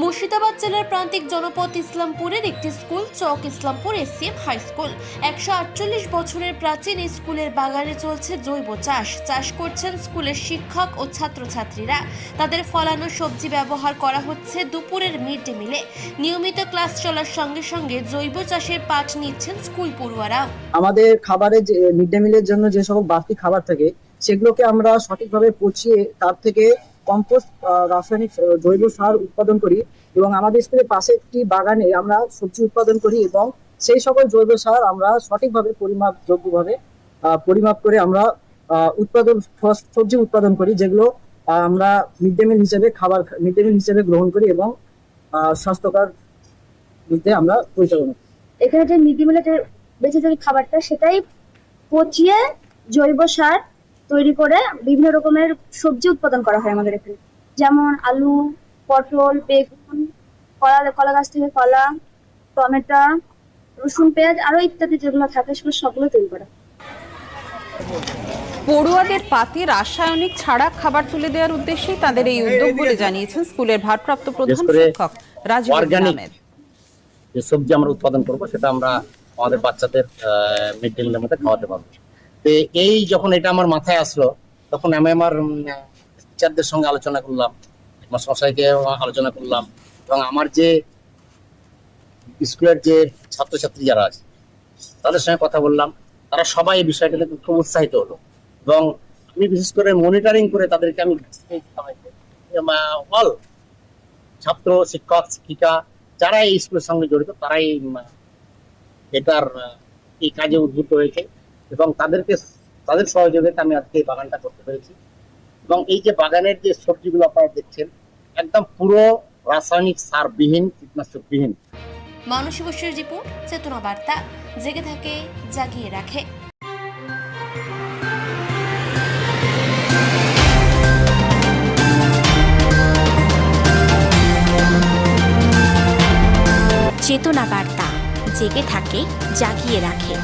মুর্শিদাবাদ জেলার প্রান্তিক জনপদ ইসলামপুরের একটি school, Chak Islampur ACM high school. একশো আটচল্লিশ বছরের প্রাচীন স্কুলের বাগানে চলছে জৈব চাষ। চাষ করছেন স্কুলের শিক্ষক ও ছাত্রছাত্রীরা। তাদের ফলানো সবজি ব্যবহার করা হচ্ছে দুপুরের মিড ডে মিলে। নিয়মিত ক্লাস চলার সঙ্গে সঙ্গে জৈব চাষের পাঠ নিচ্ছেন স্কুল পড়ুয়ারা। আমাদের খাবারে যে, মিড ডে মিলের জন্য যে সকল বাড়তি খাবার থাকে, সেগুলোকে আমরা সঠিকভাবে পচিয়ে তার থেকে কম্পোস্ট রাসায়নিক জৈব সার উৎপাদন করি এবং আমাদের স্কুলের পাশে একটি বাগানে আমরা সবজি উৎপাদন করি এবং সেই সকল জৈব সার আমরা সঠিকভাবে পরিমাপ যোগ্যভাবে আহ, পরিমাপ করে আমরা উৎপাদন সবজি উৎপাদন করি যেগুলো আমরা মিড ডে মিল হিসেবে খাবার মিড ডে মিল হিসেবে গ্রহণ করি এবং স্বাস্থ্যকর দিতে আমরা পরিচালনা করি। এখানে যে মিড ডে মিলের যে বেঁচে থাকা খাবারটা সেটাই পচিয়ে জৈব সার তৈরি করে বিভিন্ন রকমের সবজি উৎপাদন করা হয় আমাদের এখানে। যেমন আলু পটল বেগুন কলা কলা গাছ থেকে কলা টমেটো রসুন পেঁয়াজ আরও ইত্যাদি যেগুলো থাকে সেগুলো সবগুলো তৈরি করা পড়ুয়াদের পাতে রাসায়নিক ছাড়া খাবার তুলে দেওয়ার উদ্দেশ্যেই তাদের এই উদ্যোগ বলে জানিয়েছেন স্কুলের ভারপ্রাপ্ত প্রধান শিক্ষক রাজীব আহমেদ। যে সবজি আমরা উৎপাদন করব সেটা আমরা আমাদের বাচ্চাদের মিড ডে মিলের মধ্যে খাওয়াতে পারব। এই যখন এটা আমার মাথায় আসলো, তখন আমি আমার টিচারদের সঙ্গে আলোচনা করলাম, আমার শশাইকে আলোচনা করলাম এবং আমার যে স্কুলের যে ছাত্রছাত্রী যারা আছে, তাদের সঙ্গে কথা বললাম। তারা সবাই এই বিষয়টাতে খুব উৎসাহিত হলো এবং আমি বিশেষ করে মনিটরিং করে তাদেরকে আমি অল ছাত্র, শিক্ষক, শিক্ষিকা যারা এই স্কুলের সঙ্গে জড়িত, তারাই এটার এই কাজে উদ্বুদ্ধ হয়েছে। এবং তাদেরকে, তাদের সহযোগিতা আমি আজকে এই বাগানটা করতে পেরেছি। এবং এই যে বাগানের যে সবজিগুলো আপনারা দেখছেন, একদম পুরো রাসায়নিক সারবিহীন, কীটনাশকবিহীন। মানসী বসুর রিপোর্ট, চেতনা বার্তা, জেগে থাকে, জাগিয়ে রাখে। চেতনা বার্তা, জেগে থাকে, জাগিয়ে রাখে।